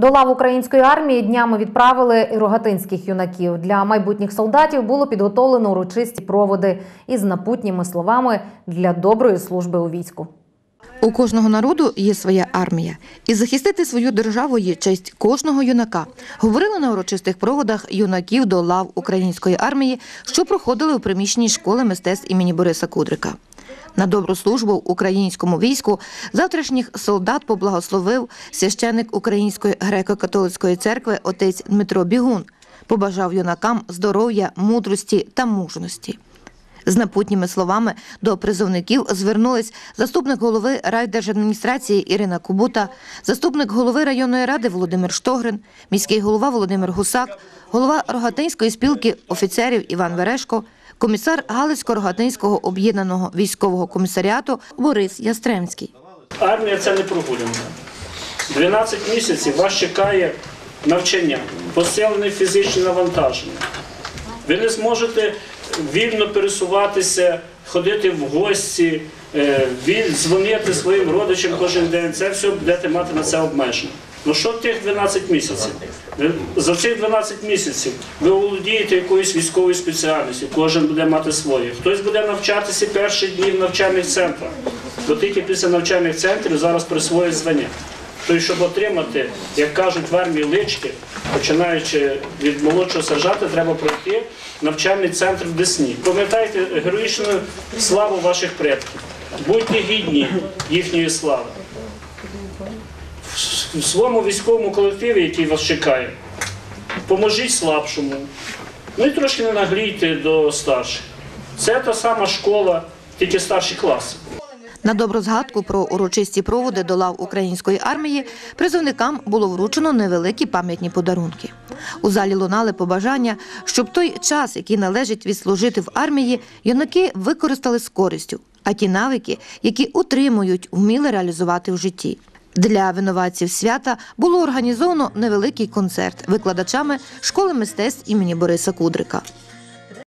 До лав української армії днями відправили рогатинських юнаків. Для майбутніх солдатів було підготовлено урочисті проводи із напутніми словами для доброї служби у війську. У кожного народу є своя армія, і захистити свою державу є честь кожного юнака. Говорили на урочистих проводах юнаків до лав української армії, що проходили у приміщенні школи мистецтв імені Бориса Кудрика. На добру службу українському війську завтрашніх солдат поблагословив священик Української греко-католицької церкви отець Дмитро Бігун. Побажав юнакам здоров'я, мудрості та мужності. З напутніми словами до призовників звернулись заступник голови райдержадміністрації Ірина Кубута, заступник голови районної ради Володимир Штогрин, міський голова Володимир Гусак, голова Рогатинської спілки офіцерів Іван Верешко, комісар Галицько-Рогатинського об'єднаного військового комісаріату Борис Ястремський. Армія це не прогулянка. 12 місяців вас чекає навчання, посилене фізичне навантаження. Ви не зможете вільно пересуватися, ходити в гості, е, дзвонити своїм родичам кожен день. Це все будете мати на це обмеження. Ну що тих 12 місяців? За цих 12 місяців ви володієте якоюсь військовою спеціальністю, кожен буде мати своє. Хтось буде навчатися перші дні в навчальних центрах, бо тільки після навчальних центрів зараз присвоюють звання. Тобто, щоб отримати, як кажуть в армії лички, починаючи від молодшого сержанта, треба пройти навчальний центр в Десні. Пам'ятайте героїчну славу ваших предків. Будьте гідні їхньої слави. В своєму військовому колективі, який вас чекає, поможіть слабшому. Ну і трошки не наглійте до старших. Це та сама школа, тільки старші класи. На добру згадку про урочисті проводи до лав української армії призовникам було вручено невеликі пам'ятні подарунки. У залі лунали побажання, щоб той час, який належить відслужити в армії, юнаки використали з користю, а ті навики, які утримують, вміли реалізувати в житті. Для винуватців свята було організовано невеликий концерт викладачами школи мистецтв імені Бориса Кудрика.